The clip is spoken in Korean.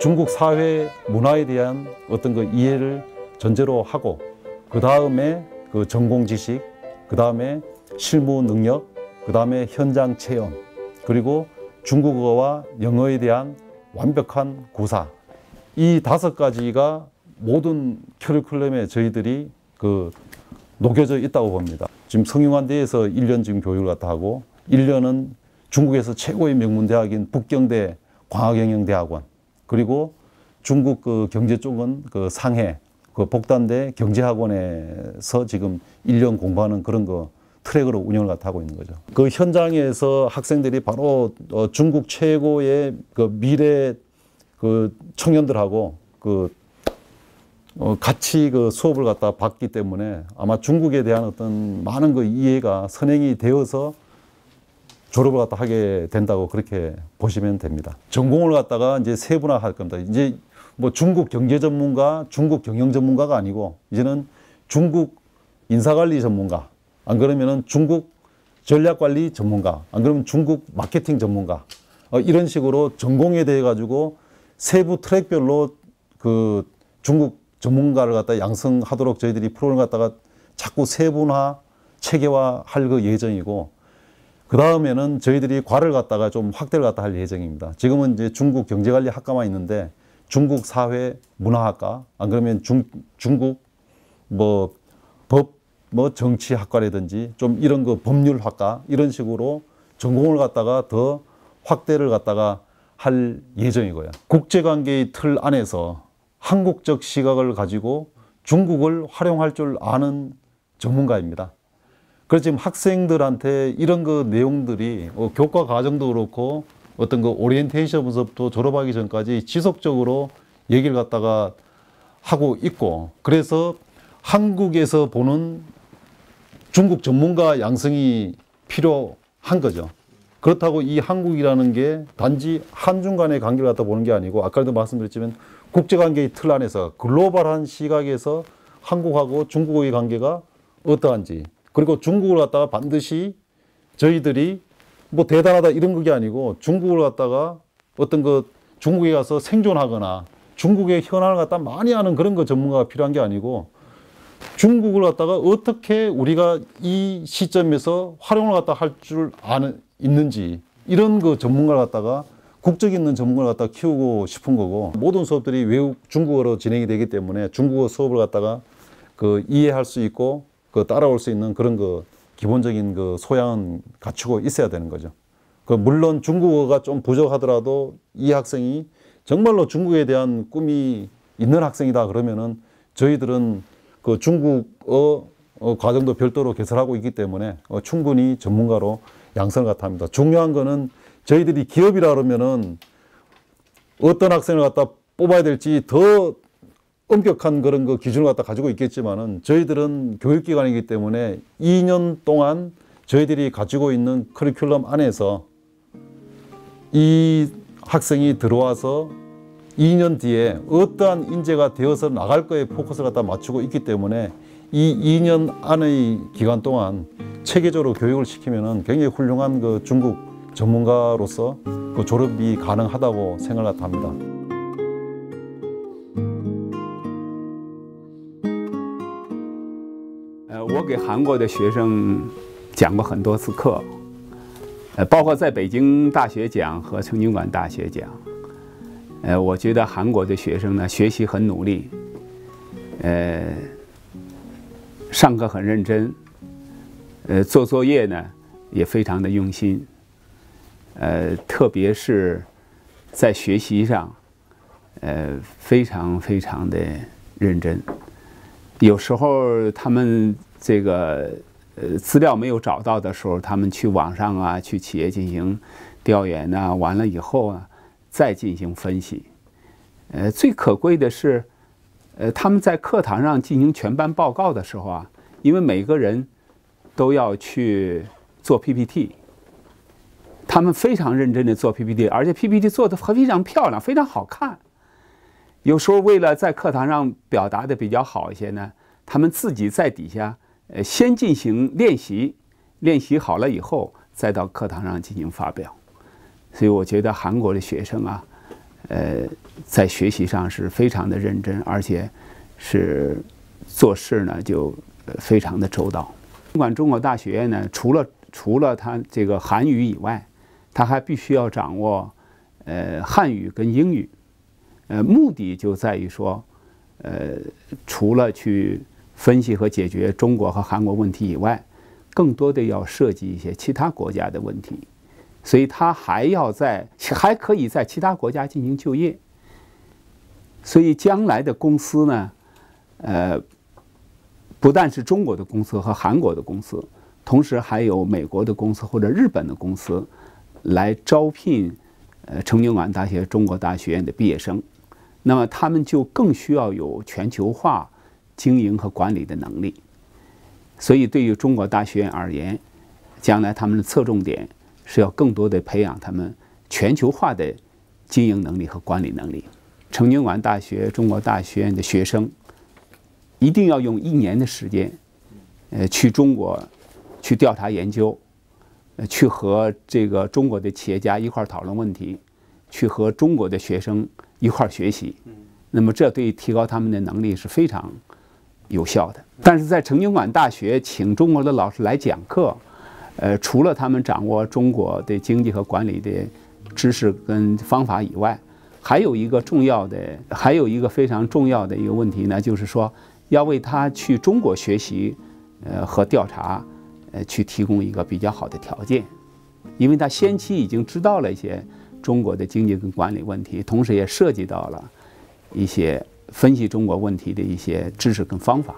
중국 사회 문화에 대한 어떤 그 이해를 전제로 하고 그 다음에 그 전공 지식, 그 다음에 실무 능력, 그 다음에 현장 체험, 그리고 중국어와 영어에 대한 완벽한 구사. 이 다섯 가지가 모든 커리큘럼에 저희들이 그 녹여져 있다고 봅니다. 지금 성균관대에서 1년 지금 교육을 갖다 하고 1년은 중국에서 최고의 명문 대학인 북경대 광학경영대학원 그리고 중국 그 경제 쪽은 그 상해 그 복단대 경제학원에서 지금 1년 공부하는 그런 거 트랙으로 운영을 갖다 하고 있는 거죠. 그 현장에서 학생들이 바로 어 중국 최고의 그 미래 그 청년들하고 그 어, 같이 그 수업을 갖다 받기 때문에 아마 중국에 대한 어떤 많은 그 이해가 선행이 되어서 졸업을 갖다 하게 된다고 그렇게 보시면 됩니다. 전공을 갖다가 이제 세분화 할 겁니다. 이제 뭐 중국 경제 전문가, 중국 경영 전문가가 아니고 이제는 중국 인사관리 전문가, 안 그러면은 중국 전략관리 전문가, 안 그러면 중국 마케팅 전문가, 어, 이런 식으로 전공에 대해 가지고 세부 트랙별로 그 중국 전문가를 갖다 양성하도록 저희들이 프로그램을 갖다가 자꾸 세분화, 체계화 할 그 예정이고, 그 다음에는 저희들이 과를 갖다가 좀 확대를 갖다 할 예정입니다. 지금은 이제 중국 경제관리 학과만 있는데 중국 사회 문화학과, 안 그러면 중, 중국 뭐 법, 뭐 정치학과라든지 좀 이런 거 법률학과 이런 식으로 전공을 갖다가 더 확대를 갖다가 할 예정이고요. 국제관계의 틀 안에서 한국적 시각을 가지고 중국을 활용할 줄 아는 전문가입니다. 그래서 지금 학생들한테 이런 그 내용들이 어, 교과 과정도 그렇고 어떤 그 오리엔테이션부터 졸업하기 전까지 지속적으로 얘기를 갖다가 하고 있고 그래서 한국에서 보는 중국 전문가 양성이 필요한 거죠. 그렇다고 이 한국이라는 게 단지 한중 간의 관계를 갖다 보는 게 아니고 아까도 말씀드렸지만 국제관계의 틀 안에서 글로벌한 시각에서 한국하고 중국의 관계가 어떠한지 그리고 중국을 갖다가 반드시 저희들이 뭐 대단하다 이런 그게 아니고 중국을 갖다가 어떤 그 중국에 가서 생존하거나 중국의 현안을 갖다 많이 아는 그런 거 전문가가 필요한 게 아니고 중국을 갖다가 어떻게 우리가 이 시점에서 활용을 갖다 할 줄 아는 있는지 이런 그 전문가를 갖다가 국적 있는 전문가를 갖다 키우고 싶은 거고 모든 수업들이 외국 중국어로 진행이 되기 때문에 중국어 수업을 갖다가 그 이해할 수 있고 그 따라올 수 있는 그런 그 기본적인 그 소양은 갖추고 있어야 되는 거죠. 그 물론 중국어가 좀 부족하더라도 이 학생이 정말로 중국에 대한 꿈이 있는 학생이다 그러면은 저희들은 그 중국어 어, 과정도 별도로 개설하고 있기 때문에 어, 충분히 전문가로 양성을 갖다 합니다. 중요한 거는 저희들이 기업이라 그러면은 어떤 학생을 갖다 뽑아야 될지 더 엄격한 그런 그 기준을 갖다 가지고 있겠지만은 저희들은 교육기관이기 때문에 2년 동안 저희들이 가지고 있는 커리큘럼 안에서 이 학생이 들어와서 2년 뒤에 어떠한 인재가 되어서 나갈 거에 포커스를 갖다 맞추고 있기 때문에 이 2년 안의 기간 동안 체계적으로 교육을 시키면은 굉장히 훌륭한 그 중국 전문가로서 그 졸업이 가능하다고 생각을 합니다. 给韩国的学生讲过很多次课，呃，包括在北京大学讲和成均馆大学讲。呃，我觉得韩国的学生呢，学习很努力，呃，上课很认真，呃，做作业呢也非常的用心，呃，特别是在学习上，呃，非常非常的认真。有时候他们这个呃资料没有找到的时候，他们去网上啊，去企业进行调研呐、完了以后啊，再进行分析。呃，最可贵的是，呃，他们在课堂上进行全班报告的时候啊，因为每个人都要去做 PPT，他们非常认真的做 PPT，而且 PPT 做的非常漂亮，非常好看。有时候为了在课堂上表达的比较好一些呢，他们自己在底下呃先进行练习，练习好了以后再到课堂上进行发表。所以我觉得韩国的学生啊，呃，在学习上是非常的认真，而且是做事呢就非常的周到。尽管中国大学呢，除了除了它这个韩语以外，它还必须要掌握呃汉语跟英语，呃，目的就在于说，呃，除了去分析和解决中国和韩国问题以外，更多的要涉及一些其他国家的问题。所以他还要在，还可以在其他国家进行就业。所以将来的公司呢，呃，不但是中国的公司和韩国的公司，同时还有美国的公司或者日本的公司来招聘呃成均馆大学、中国大学院的毕业生。那么他们就更需要有全球化经营和管理的能力。所以对于中国大学院而言，将来他们的侧重点。是要更多的培养他们全球化的经营能力和管理能力。成均馆大学、中国大学院的学生一定要用一年的时间，呃，去中国去调查研究，去和这个中国的企业家一块儿讨论问题，去和中国的学生一块儿学习。那么，这对提高他们的能力是非常有效的。但是在成均馆大学，请中国的老师来讲课。呃，除了他们掌握中国的经济和管理的知识跟方法以外，还有一个重要的，还有一个非常重要的一个问题呢，就是说要为他去中国学习，呃和调查，呃去提供一个比较好的条件，因为他先期已经知道了一些中国的经济跟管理问题，同时也涉及到了一些分析中国问题的一些知识跟方法。